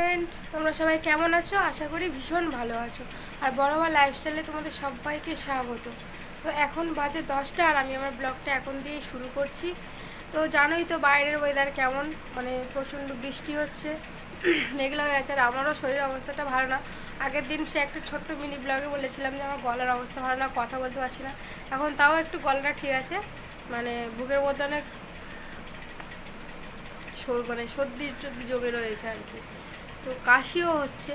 Friend তোমরা সবাই কেমন আছো? আশা করি ভীষণ ভালো আছো। আর বড় বড় লাইফস্টাইলে তোমাদের সবাইকে স্বাগত। তো এখন বাজে দশটা আর আমি আমার ব্লগটা এখন দিয়ে শুরু করছি। তো জানোই তো বাইরের ওয়েদার কেমন মানে প্রচণ্ড বৃষ্টি হচ্ছে, মেঘলা হয়ে আছে, আর আমারও শরীরের অবস্থাটা ভালো না। আগের দিন সে একটা ছোট্ট মিনি ব্লগে বলেছিলাম যে আমার গলার অবস্থা ভালো না, কথা বলতে পারছি না। এখন তাও একটু গলাটা ঠিক আছে মানে বুকের মধ্যে অনেক মানে সর্দি টর্দি জমে রয়েছে আর কি। তো কাশিও হচ্ছে।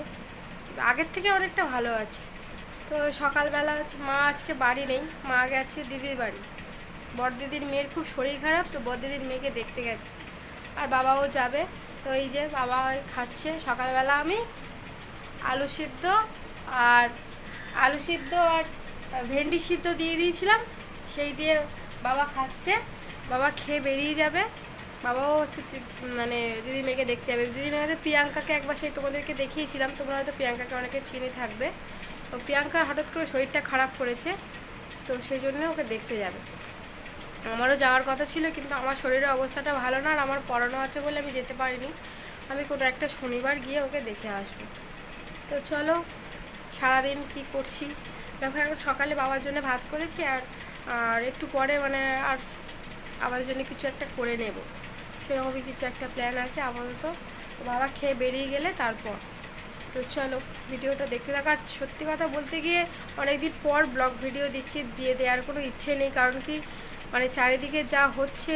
আগের থেকে অনেকটা ভালো আছে। তো সকালবেলা হচ্ছে মা আজকে বাড়ি নেই, মা গেছে দিদির বাড়ি। বড় দিদির মেয়ের খুব শরীর খারাপ, তো বড় দিদির মেয়েকে দেখতে গেছে। আর বাবাও যাবে, তো এই যে বাবা খাচ্ছে। সকালবেলা আমি আলু সিদ্ধ আর আলু সিদ্ধ আর ভেন্ডি সিদ্ধ দিয়ে দিয়েছিলাম। সেই দিয়ে বাবা খাচ্ছে। বাবা খেয়ে বেরিয়ে যাবে। বাবাও হচ্ছে মানে দিদি মেয়েকে দেখতে যাবে। দিদি মেয়েদের প্রিয়াঙ্কাকে একবার সেই তোমাদেরকে দেখিয়েছিলাম, তোমরা হয়তো প্রিয়াঙ্কাকে অনেকে চিনে থাকবে। তো প্রিয়াঙ্কার হঠাৎ করে শরীরটা খারাপ করেছে, তো সেই জন্য ওকে দেখতে যাবে। আমারও যাওয়ার কথা ছিল, কিন্তু আমার শরীরের অবস্থাটা ভালো না আর আমার পড়ানো আছে বলে আমি যেতে পারিনি। আমি কোনো একটা শনিবার গিয়ে ওকে দেখে আসব। তো চলো, সারাদিন কি করছি? দেখো, এখন সকালে বাবার জন্য ভাত করেছি আর আর একটু পরে মানে আর আমাদের জন্য কিছু একটা করে নেব। সেরকমই কিছু একটা প্ল্যান আছে আপাতত। বাবা খেয়ে বেরিয়ে গেলে তারপর। তো চলো, ভিডিওটা দেখতে থাকা। সত্যি কথা বলতে গিয়ে অনেকদিন পর ব্লগ ভিডিও দিচ্ছি, দিয়ে দেওয়ার কোনো ইচ্ছে নেই। কারণ কি মানে চারিদিকে যা হচ্ছে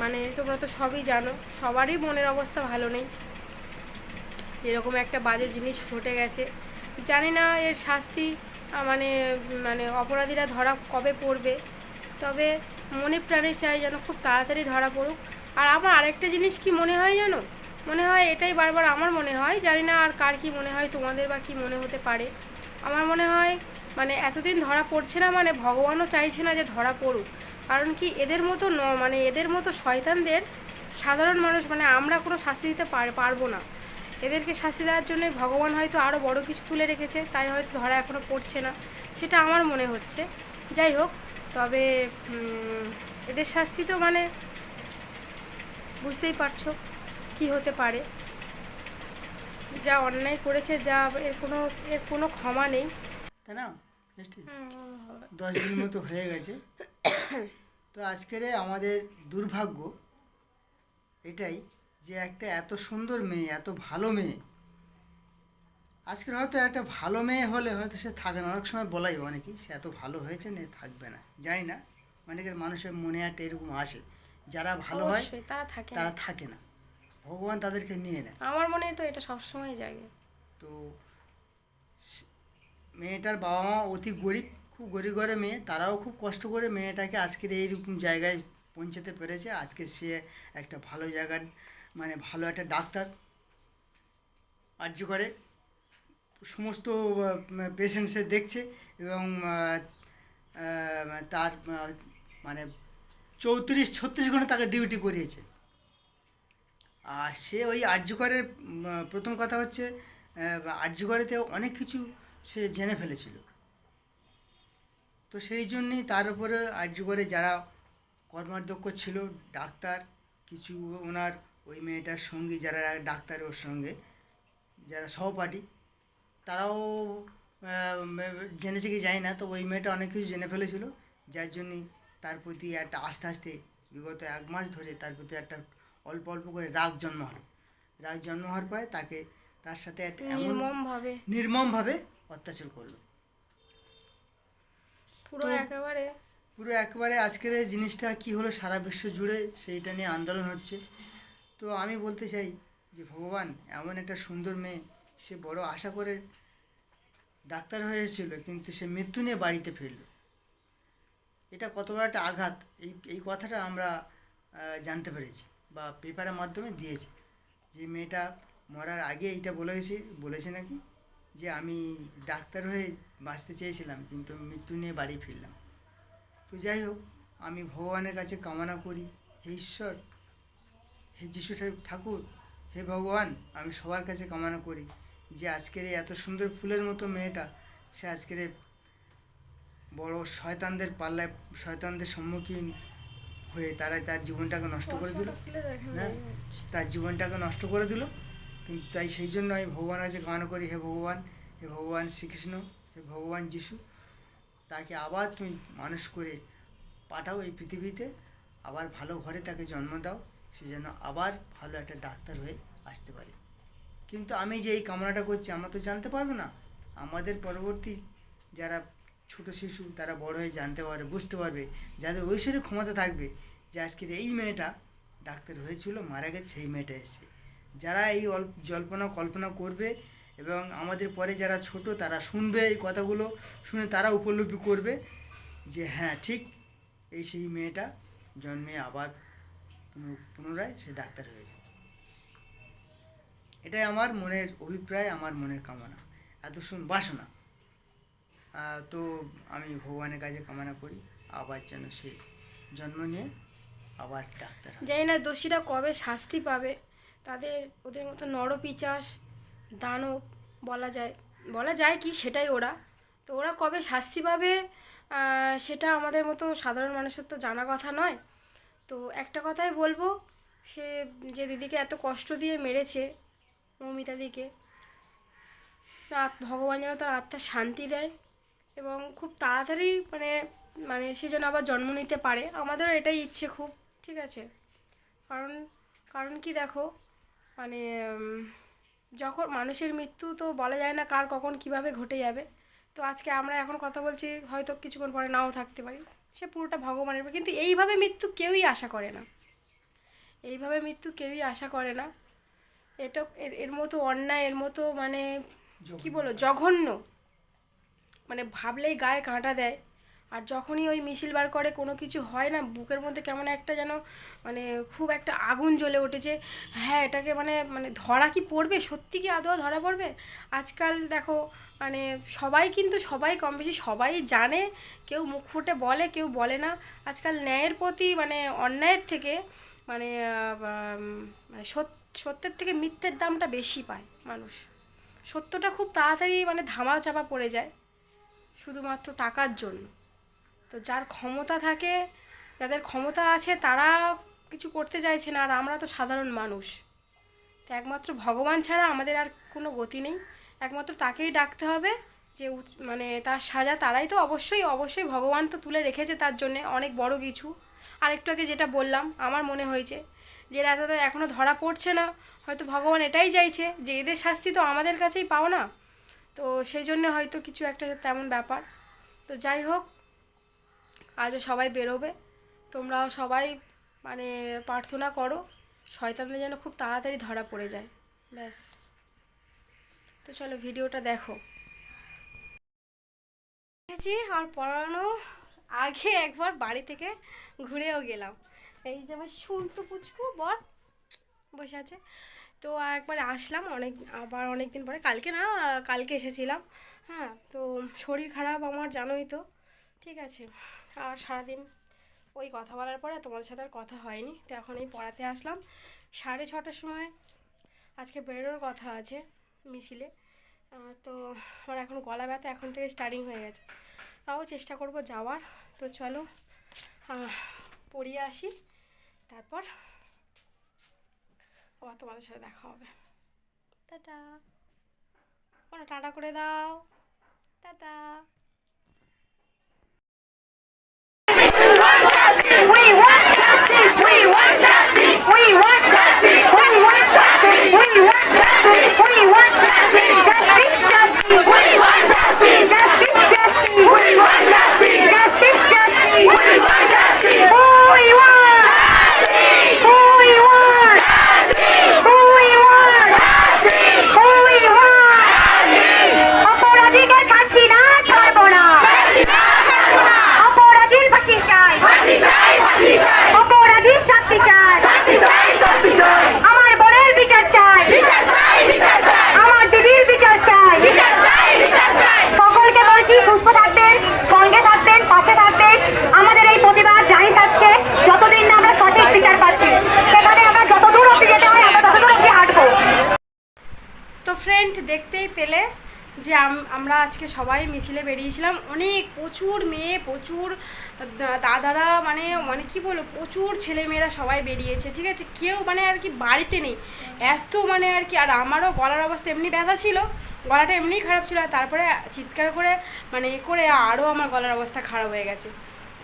মানে তোমরা তো সবই জানো, সবারই মনের অবস্থা ভালো নেই। এরকম একটা বাজে জিনিস ঘটে গেছে। জানি না এর শাস্তি মানে মানে অপরাধীরা ধরা কবে পড়বে। তবে মনে প্রাণে চাই যেন খুব তাড়াতাড়ি ধরা পড়ুক। আর আমার আরেকটা জিনিস কি মনে হয় জানো? মনে হয় এটাই বারবার আমার মনে হয়, জানি না আর কার কি মনে হয়, তোমাদের বা কি মনে হতে পারে। আমার মনে হয় মানে এতদিন ধরা পড়ছে না মানে ভগবানও চাইছে না যে ধরা পড়ুক। কারণ কি এদের মতো ন মানে এদের মতো শয়তানদের সাধারণ মানুষ মানে আমরা কোনো শাস্তি দিতে পারব না। এদেরকে শাস্তি দেওয়ার জন্য ভগবান হয়তো আরও বড় কিছু তুলে রেখেছে, তাই হয়তো ধরা এখনও পড়ছে না। সেটা আমার মনে হচ্ছে। যাই হোক তবে এদের শাস্তি তো মানে বুঝতেই পারছ কি হতে পারে। যা অন্যায় করেছে যা এর কোনো এর কোনো ক্ষমা নেই। তাই না দশ দিন মতো হয়ে গেছে। তো আজকের আমাদের দুর্ভাগ্য এটাই যে একটা এত সুন্দর মেয়ে এত ভালো মেয়ে আজকের হয়তো একটা ভালো মেয়ে হলে হয়তো সে থাকে না। অনেক সময় বলাই অনেকেই সে এত ভালো হয়েছে না থাকবে না। জানি না। অনেকের মানুষের মনে একটা এরকম আসে। যারা ভালো হয় তারা থাকে তারা থাকে না। ভগবান তাদেরকে নিয়ে নেয়। আমার মনে হয় তো এটা সবসময় জাগে। তো মেয়েটার বাবা মা অতি গরিব খুব গরিব ঘরে মেয়ে। তারাও খুব কষ্ট করে মেয়েটাকে আজকের এইরকম জায়গায় পৌঁছাতে পেরেছে। আজকে সে একটা ভালো জায়গার মানে ভালো একটা ডাক্তার আর্য করে। সমস্ত পেশেন্ট সে দেখছে এবং তার মানে চৌত্রিশ, ছত্রিশ ঘণ্টা তাকে ডিউটি করিয়েছে। আর সে ওই আর্যকরের প্রথম কথা হচ্ছে আর্যকরেতে অনেক কিছু সে জেনে ফেলেছিল। তো সেই জন্যই তার উপরে আর্যকরে যারা কর্মাধ্যক্ষ ছিল, ডাক্তার, কিছু ওনার ওই মেয়েটার সঙ্গী, যারা ডাক্তার ওর সঙ্গে, যারা সহপাঠী তারাও জেনেছে কি জানি না তো ওই মেয়েটা অনেক কিছু জেনে ফেলেছিল। যার জন্যই তার প্রতি একটা আস্তে আস্তে বিগত এক মাস ধরে তার প্রতি একটা অল্প অল্প করে রাগ জন্ম হলো। রাগ জন্ম হওয়ার পরে তাকে তার সাথে একটা এমন নির্মম ভাবে নির্মমভাবে অত্যাচার করল। পুরো একেবারে। পুরো একবারে আজকের এই জিনিসটা কি হলো সারা বিশ্ব জুড়ে সেইটা নিয়ে আন্দোলন হচ্ছে। তো আমি বলতে চাই যে ভগবান এমন একটা সুন্দর মেয়ে সে বড় আশা করে ডাক্তার হয়েছিল কিন্তু সে মৃত্যু নিয়ে বাড়িতে ফিরল। এটা কত বড় একটা আঘাত, এই এই কথাটা আমরা জানতে পেরেছি বা পেপারের মাধ্যমে দিয়েছি। যে মেয়েটা মরার আগে এইটা বলেছে বলেছে নাকি? যে আমি ডাক্তার হয়ে বাঁচতে চেয়েছিলাম, কিন্তু মৃত্যু নিয়ে বাড়ি ফিরলাম। তো যাই হোক, আমি ভগবানের কাছে কামনা করি, হে ঈশ্বর, হে যিশু ঠাকুর, হে ভগবান, আমি সবার কাছে কামনা করি। যে আজকের এই এত সুন্দর ফুলের মতো মেয়েটা সে আজকের বড় শয়তানদের পাল্লায় শয়তানদের সম্মুখীন হয়ে তারা তার জীবনটাকে নষ্ট করে দিল। হ্যাঁ। তার জীবনটাকে নষ্ট করে দিল। কিন্তু তাই সেই জন্য আমি ভগবানের কাছে গান করি হে ভগবান হে ভগবান শ্রীকৃষ্ণ হে ভগবান যিশু তাকে আবার তুমি মানুষ করে পাঠাও এই পৃথিবীতে আবার ভালো ঘরে তাকে জন্ম দাও সে যেন আবার ভালো একটা ডাক্তার হয়ে আসতে পারে। কিন্তু আমি যে এই কামনাটা করছি, আমরা তো জানতে পারব না। আমাদের পরবর্তী যারা ছোট শিশু, তারা বড় হয়ে জানতে পারবে, বুঝতে পারবে, যাদের ঐশ্বরিক ক্ষমতা থাকবে যে আজকের এই মেয়েটা ডাক্তার হয়েছিল, মারা গেছে, সেই মেয়েটা এসে যারা এই অল্প জল্পনা, কল্পনা করবে এবং আমাদের পরে যারা ছোট, তারা শুনবে এই কথাগুলো, শুনে তারা উপলব্ধি করবে যে হ্যাঁ ঠিক এই সেই মেয়েটা জন্মে আবার পুনরায় সে ডাক্তার হয়েছে। এটাই আমার মনের অভিপ্রায়, আমার মনের কামনা। এত শুন বাসনা। তো আমি ভগবানের কাছে কামনা করি, আবার যেন সে জন্ম নিয়ে আবার ডাক্তার জানি না দোষীরা কবে শাস্তি পাবে। তাদের, ওদের মতো নরপিচাস, দানব বলা যায়। বলা যায় কি সেটাই ওরা। তো ওরা কবে শাস্তি পাবে সেটা আমাদের মতো সাধারণ মানুষের তো জানা কথা নয়। তো একটা কথাই বলব, সে যে দিদিকে এত কষ্ট দিয়ে মেরেছে মৌমিতাদিকে আত- ভগবান যেন তার আত্মার শান্তি দেয় এবং খুব তাড়াতাড়ি মানে মানে সে যেন আবার জন্ম নিতে পারে। আমাদেরও এটাই ইচ্ছে খুব, ঠিক আছে? কারণ কারণ কি দেখো মানে যখন মানুষের মৃত্যু তো বলা যায় না কার কখন কীভাবে ঘটে যাবে। তো আজকে আমরা এখন কথা বলছি, হয়তো কিছুক্ষণ পরে নাও থাকতে পারি। সে পুরোটা ভগবানের কিন্তু এইভাবে মৃত্যু কেউই আশা করে না। এইভাবে মৃত্যু কেউই আশা করে না। এটা এর এর মতো অন্যায় এর মতো মানে কি বলো জঘন্য। মানে ভাবলেই গায়ে কাঁটা দেয়। আর যখনই ওই মিছিল বার করে কোনো কিছু হয় না বুকের মধ্যে কেমন একটা যেন মানে খুব একটা আগুন জ্বলে উঠেছে। হ্যাঁ এটাকে মানে মানে ধরা কি পড়বে? সত্যি কি আদৌ ধরা পড়বে? আজকাল দেখো মানে সবাই কিন্তু সবাই কম বেশি সবাই জানে কেউ মুখ ফুটে বলে কেউ বলে না। আজকাল ন্যায়ের প্রতি মানে অন্যায়ের থেকে মানে মানে সত- সত্যের থেকে মিথ্যের দামটা বেশি পায় মানুষ। সত্যটা খুব তাড়াতাড়ি মানে ধামা চাপা পড়ে যায়, শুধুমাত্র টাকার জন্য। তো যার ক্ষমতা থাকে, যাদের ক্ষমতা আছে তারা কিছু করতে চাইছে না, আর আমরা তো সাধারণ মানুষ। তো একমাত্র ভগবান ছাড়া আমাদের আর কোনো গতি নেই। একমাত্র তাকেই ডাকতে হবে যে মানে তার সাজা তারাই তো অবশ্যই অবশ্যই ভগবান তো তুলে রেখেছে তার জন্যে অনেক বড় কিছু। আর একটু আগে যেটা বললাম, আমার মনে হয়েছে যে এত এখনও ধরা পড়ছে না। হয়তো ভগবান এটাই চাইছে যে এদের শাস্তি তো আমাদের কাছেই পাও না। তো সেই জন্য হয়তো কিছু একটা তেমন ব্যাপার। তো যাই হোক, আজও সবাই বেরোবে। তোমরাও সবাই মানে প্রার্থনা করো, শয়তানদের যেন খুব তাড়াতাড়ি ধরা পড়ে যায়। ব্যাস। তো চলো ভিডিওটা দেখো। আর পড়ানো আগে একবার বাড়ি থেকে ঘুরেও গেলাম। এই যে আমার শুনতো পুচকু, বর। বসে আছে। তো একবার আসলাম অনেক, আবার অনেক দিন পরে। কালকে না, কালকে এসেছিলাম। হ্যাঁ তো শরীর খারাপ আমার, জানোই তো। ঠিক আছে। আর সারাদিন ওই কথা বলার পরে তোমাদের সাথে আর কথা হয়নি। তো এখন এই পড়াতে আসলাম। সাড়ে ছটার সময় আজকে বেরোনোর কথা আছে মিছিলে। তো আমার এখন গলা ব্যথা এখন থেকে স্টার্টিং হয়ে গেছে। তাও চেষ্টা করব যাওয়ার। তো চলো পড়িয়ে আসি। তারপর আবার তোমাদের সাথে দেখা হবে। টাটা। ওরা টাটা করে দাও। টাটা। আমরা আজকে সবাই মিছিলে বেরিয়েছিলাম। অনেক প্রচুর মেয়ে, প্রচুর দাদারা মানে মানে কি বলব, প্রচুর ছেলেমেয়েরা সবাই বেরিয়েছে, ঠিক আছে? কেউ মানে আর কি বাড়িতে নেই। এত মানে আর কি, আর আমারও গলার অবস্থা এমনি ব্যথা ছিল, গলাটা এমনিই খারাপ ছিল, আর তারপরে চিৎকার করে মানে এ করে আরও আমার গলার অবস্থা খারাপ হয়ে গেছে।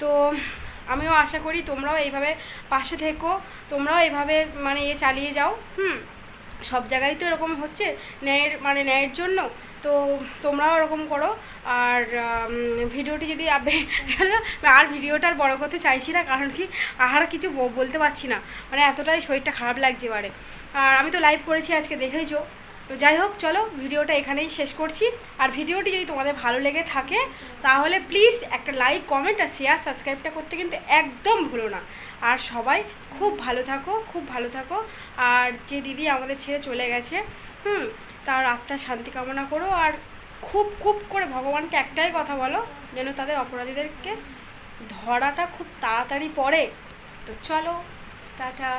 তো আমিও আশা করি তোমরাও এইভাবে পাশে থেকো, তোমরাও এইভাবে মানে এ চালিয়ে যাও, হুম? সব জায়গায় তো এরকম হচ্ছে, ন্যায়ের মানে ন্যায়ের জন্য তো তোমরাও ওরকম করো। আর ভিডিওটি যদি আর ভিডিওটা আর বড় করতে চাইছি না, কারণ কি আর কিছু বলতে পারছি না। মানে এতটাই শরীরটা খারাপ লাগছে এবারে। আর আমি তো লাইভ করেছি আজকে, দেখেইছো। তো যাই হোক, চলো ভিডিওটা এখানেই শেষ করছি। আর ভিডিওটি যদি তোমাদের ভালো লেগে থাকে, তাহলে প্লিজ একটা লাইক কমেন্ট আর শেয়ার সাবস্ক্রাইবটা করতে কিন্তু একদম ভুলো না। আর সবাই খুব ভালো থাকো, খুব ভালো থাকো। আর যে দিদি আমাদের ছেড়ে চলে গেছে, হুম তার আত্মার শান্তি কামনা করো আর খুব খুব করে ভগবানকে একটাই কথা বলো, যেন তাদের অপরাধীদেরকে ধরাটা খুব তাড়াতাড়ি পড়ে। তো চলো, টাটা।